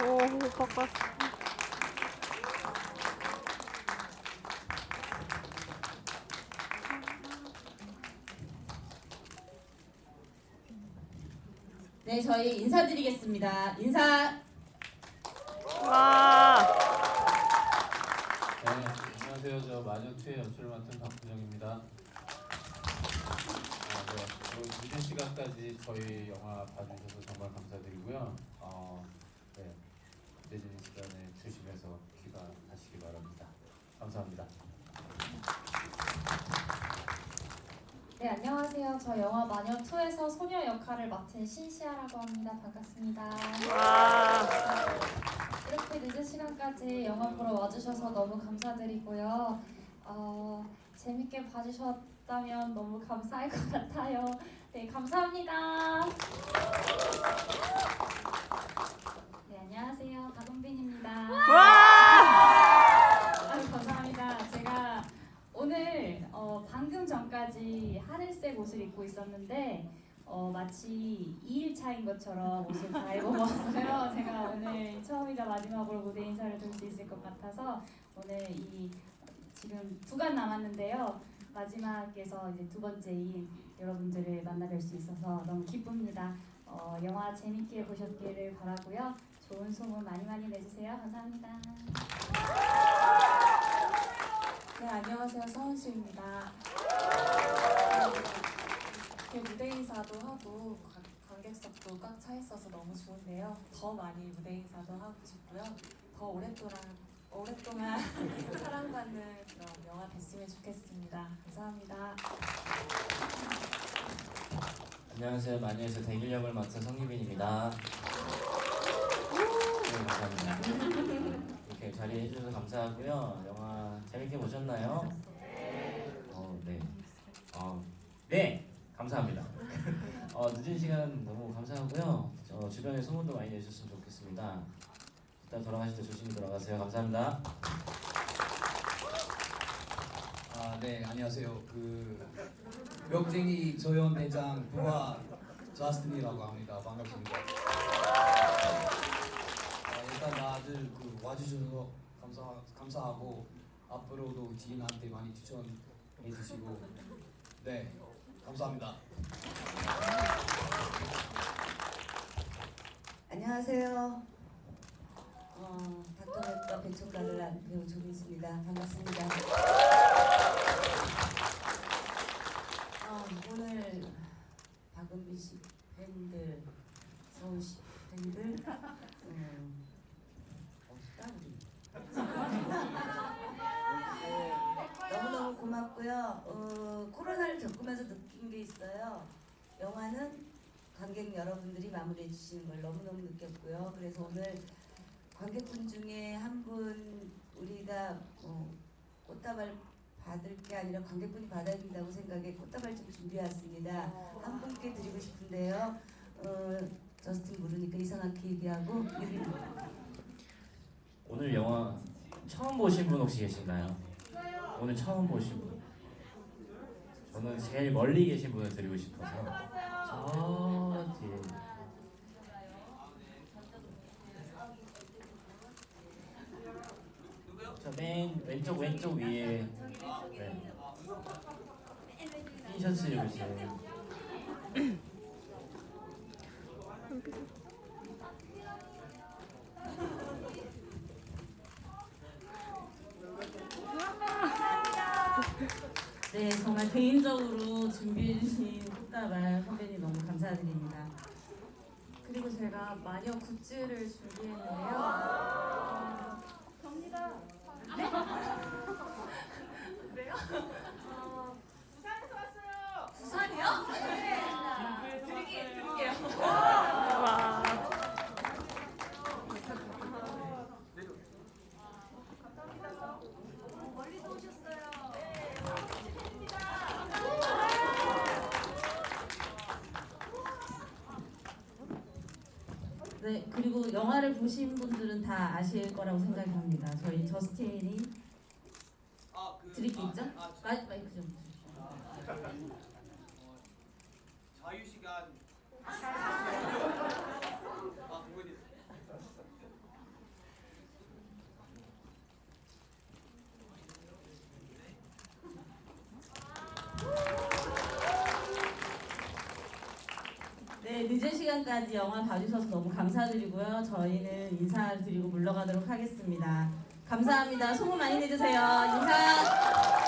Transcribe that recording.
오, 바꿨어. 네, 저희 인사드리겠습니다. 인사. 와. 네, 안녕하세요. 저 마녀2의 연출을 맡은 박준영입니다. 아, 네, 그리고 늦은 시간까지 저희 영화 봐주셔서 정말 감사드리고요. 어, 네, 늦은 시간에 조심해서 귀가하시기 바랍니다. 감사합니다. 네, 안녕하세요. 저 영화 마녀 2에서 소녀 역할을 맡은 신시아라고 합니다. 반갑습니다. 와. 이렇게 늦은 시간까지 영화 보러 와주셔서 너무 감사드리고요. 어, 재밌게 봐주셨다면 너무 감사할 것 같아요. 네, 감사합니다. 네, 안녕하세요. 박은빈입니다. 아유, 감사합니다. 제가 오늘 어, 방금 전까지 옷을 입고 있었는데 어, 마치 2일 차인 것처럼 옷을 갈아입어 왔어요. 제가 오늘 처음이자 마지막으로 무대 인사를 드릴 수 있을 것 같아서 오늘 이 지금 두간 남았는데요. 마지막에서 이제 두 번째인 여러분들을 만나뵐 수 있어서 너무 기쁩니다. 어, 영화 재밌게 보셨기를 바라고요. 좋은 소문 많이 많이 내주세요. 감사합니다. 네, 안녕하세요. 서은수입니다. 이렇게 무대 인사도 하고 관- 관객석도 꽉 차 있어서 너무 좋은데요. 더 많이 무대 인사도 하고 싶고요. 더 오랫동안 오랫동안 사랑받는 그런 영화 됐으면 좋겠습니다. 감사합니다. 안녕하세요. 마녀에서 대길 역을 맡은 성유빈입니다. 네, 감사합니다. 이렇게 자리해 주셔서 감사하고요. 영화 재밌게 보셨나요? 어, 네. 어, 네, 감사합니다. 어, 늦은 시간 너무 감사하고요. 어, 주변에 소문도 많이 내주셨으면 좋겠습니다. 일단 돌아가실 때 조심히 돌아가세요. 감사합니다. 아, 네, 안녕하세요. 그 멱쟁이 조연 대장 부하 저스틴이라고 합니다. 반갑습니다. 아, 일단 다들 그 와주셔서 감사 감사하고 앞으로도 지인한테 많이 추천해 주시고 네, 감사합니다. 안녕하세요. 어, 닥터백과 배총각을 한 배우 조민수입니다. 반갑습니다. 어, 오늘 박은비 씨 팬들, 서울 씨 팬들, 음, 어디다 우리? 네, 너무너무 고맙고요. 어, 코로나를 겪으면서 느낀 게 있어요. 영화는 관객 여러분들이 마무리해 주시는 걸 너무너무 느꼈고요. 그래서 오늘 관객분 중에 한 분 우리가 어, 꽃다발 받을 게 아니라 관객분이 받아야 된다고 생각해 꽃다발 좀 준비해 왔습니다. 한 분께 드리고 싶은데요. 어, 저스틴 모르니까 이상하게 얘기하고 오늘 영화 처음 보신 분 혹시 계신가요? 오늘 처음 보신 분. 저는 제일 멀리 계신 분을 드리고 싶어서 저 뒤에 저맨 왼쪽 왼쪽 위에 네. 흰 셔츠 입으신 네 정말 개인적으로 준비해 주신 꽃다발 선배님 너무 감사드립니다. 그리고 제가 마녀 굿즈를 준비했는데요. 어, 접니다. 네? 그래요? 네, 그리고 영화를 보신 분들은 다 아실 거라고 생각합니다. 저희 저스틴이 아, 그, 드릴 게 아, 있죠? 아, 아, 마이, 마이크 좀. 아, 어, 자유시간 아 그분이 네. 시간까지 영화 봐주셔서 너무 감사드리고요. 저희는 인사드리고 물러가도록 하겠습니다. 감사합니다. 소문 많이 내주세요. 인사.